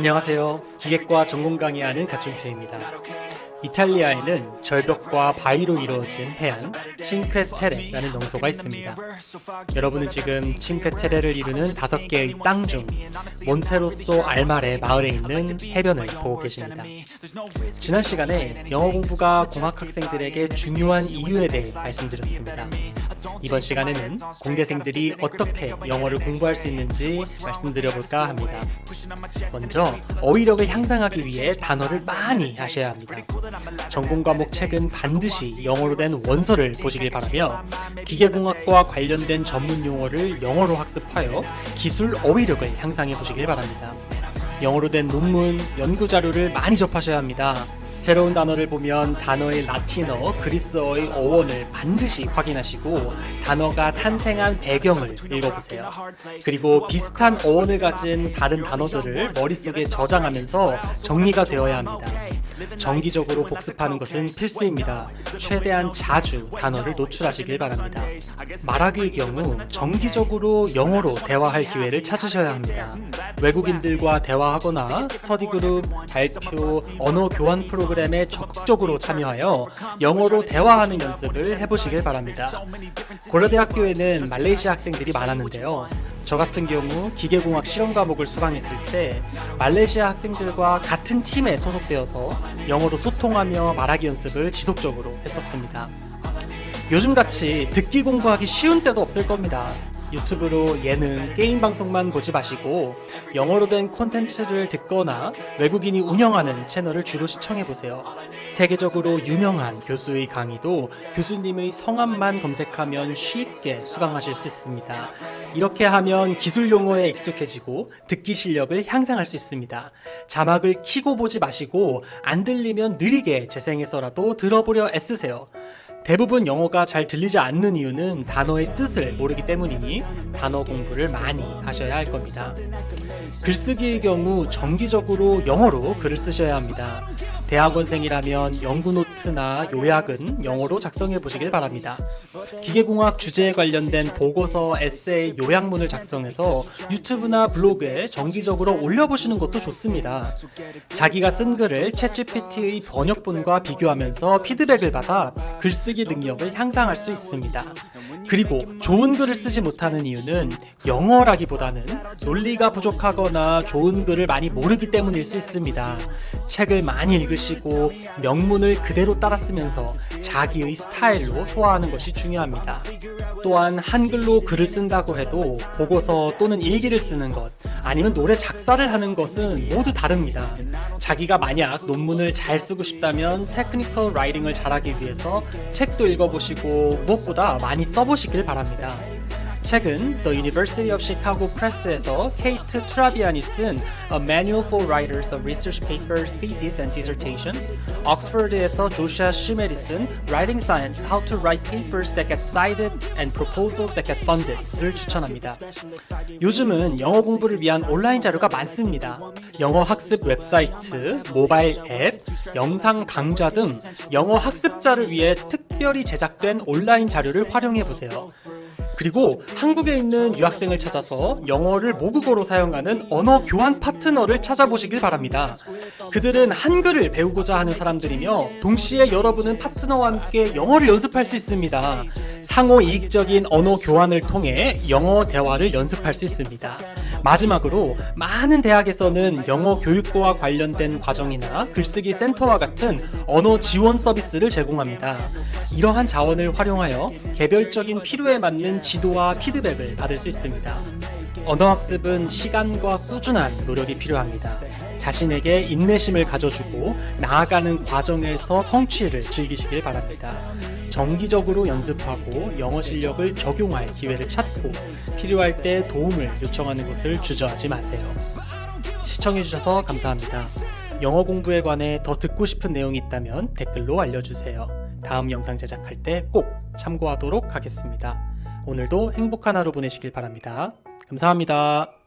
안녕하세요. 기계과 전공 강의하는 가춘표입니다. 이탈리아에는 절벽과 바위로 이루어진 해안 칭크테레라는 명소가 있습니다. 여러분은 지금 칭크테레를 이루는 다섯 개의 땅 중 몬테로소 알마레 마을에 있는 해변을 보고 계십니다. 지난 시간에 영어 공부가 공학 학생들에게 중요한 이유에 대해 말씀드렸습니다. 이번 시간에는 공대생들이 어떻게 영어를 공부할 수 있는지 말씀드려볼까 합니다. 먼저 어휘력을 향상하기 위해 단어를 많이 아셔야 합니다. 전공 과목 책은 반드시 영어로 된 원서를 보시길 바라며 기계공학과 관련된 전문 용어를 영어로 학습하여 기술 어휘력을 향상해 보시길 바랍니다. 영어로 된 논문, 연구 자료를 많이 접하셔야 합니다. 새로운 단어를 보면 단어의 라틴어, 그리스어의 어원을 반드시 확인하시고 단어가 탄생한 배경을 읽어보세요. 그리고 비슷한 어원을 가진 다른 단어들을 머릿속에 저장하면서 정리가 되어야 합니다. 정기적으로 복습하는 것은 필수입니다. 최대한 자주 단어를 노출하시길 바랍니다. 말하기의 경우 정기적으로 영어로 대화할 기회를 찾으셔야 합니다. 외국인들과 대화하거나 스터디 그룹, 발표, 언어 교환 프로그램 에 적극적으로 참여하여 영어로 대화하는 연습을 해보시길 바랍니다. 고려대학교에는 말레이시아 학생들이 많았는데요. 저 같은 경우 기계공학 실험 과목을 수강했을 때 말레이시아 학생들과 같은 팀에 소속되어서 영어로 소통하며 말하기 연습을 지속적으로 했었습니다. 요즘같이 듣기 공부하기 쉬운 때도 없을 겁니다. 유튜브로 예능, 게임 방송만 보지 마시고 영어로 된 콘텐츠를 듣거나 외국인이 운영하는 채널을 주로 시청해 보세요. 세계적으로 유명한 교수의 강의도 교수님의 성함만 검색하면 쉽게 수강하실 수 있습니다. 이렇게 하면 기술 용어에 익숙해지고 듣기 실력을 향상할 수 있습니다. 자막을 키고 보지 마시고 안 들리면 느리게 재생해서라도 들어보려 애쓰세요. 대부분 영어가 잘 들리지 않는 이유는 단어의 뜻을 모르기 때문이니 단어 공부를 많이 하셔야 할 겁니다. 글쓰기의 경우 정기적으로 영어로 글을 쓰셔야 합니다. 대학원생이라면 연구 노트나 요약은 영어로 작성해 보시길 바랍니다. 기계공학 주제에 관련된 보고서, 에세이, 요약문을 작성해서 유튜브나 블로그에 정기적으로 올려보시는 것도 좋습니다. 자기가 쓴 글을 챗GPT의 번역본과 비교하면서 피드백을 받아 글쓰기 능력을 향상할 수 있습니다. 그리고 좋은 글을 쓰지 못하는 이유는 영어라기보다는 논리가 부족하거나 좋은 글을 많이 모르기 때문일 수 있습니다. 책을 많이 읽으시고 명문을 그대로 따라 쓰면서 자기의 스타일로 소화하는 것이 중요합니다. 또한 한글로 글을 쓴다고 해도 보고서 또는 일기를 쓰는 것 아니면 노래 작사를 하는 것은 모두 다릅니다. 자기가 만약 논문을 잘 쓰고 싶다면 테크니컬 라이팅을 잘하기 위해서 책도 읽어보시고 무엇보다 많이 써보시길 바랍니다. 책은 The University of Chicago Press에서 케이트 트라비안이 쓴 A Manual for Writers of Research Paper, Thesis and Dissertation, 옥스퍼드에서 조시아 슈멜이 쓴 Writing Science: How to Write Papers That Get Cited and Proposals That Get Funded를 추천합니다. 요즘은 영어 공부를 위한 온라인 자료가 많습니다. 영어 학습 웹사이트, 모바일 앱, 영상 강좌 등 영어 학습자를 위해 특별히 제작된 온라인 자료를 활용해 보세요. 그리고 한국에 있는 유학생을 찾아서 영어를 모국어로 사용하는 언어 교환 파트너를 찾아보시길 바랍니다. 그들은 한글을 배우고자 하는 사람들이며 동시에 여러분은 파트너와 함께 영어를 연습할 수 있습니다. 상호 이익적인 언어 교환을 통해 영어 대화를 연습할 수 있습니다. 마지막으로 많은 대학에서는 영어 교육과 관련된 과정이나 글쓰기 센터와 같은 언어 지원 서비스를 제공합니다. 이러한 자원을 활용하여 개별적인 필요에 맞는 지도와 피드백을 받을 수 있습니다. 언어 학습은 시간과 꾸준한 노력이 필요합니다. 자신에게 인내심을 가져주고 나아가는 과정에서 성취를 즐기시길 바랍니다. 정기적으로 연습하고 영어 실력을 적용할 기회를 찾고 필요할 때 도움을 요청하는 것을 주저하지 마세요. 시청해주셔서 감사합니다. 영어 공부에 관해 더 듣고 싶은 내용이 있다면 댓글로 알려주세요. 다음 영상 제작할 때 꼭 참고하도록 하겠습니다. 오늘도 행복한 하루 보내시길 바랍니다. 감사합니다.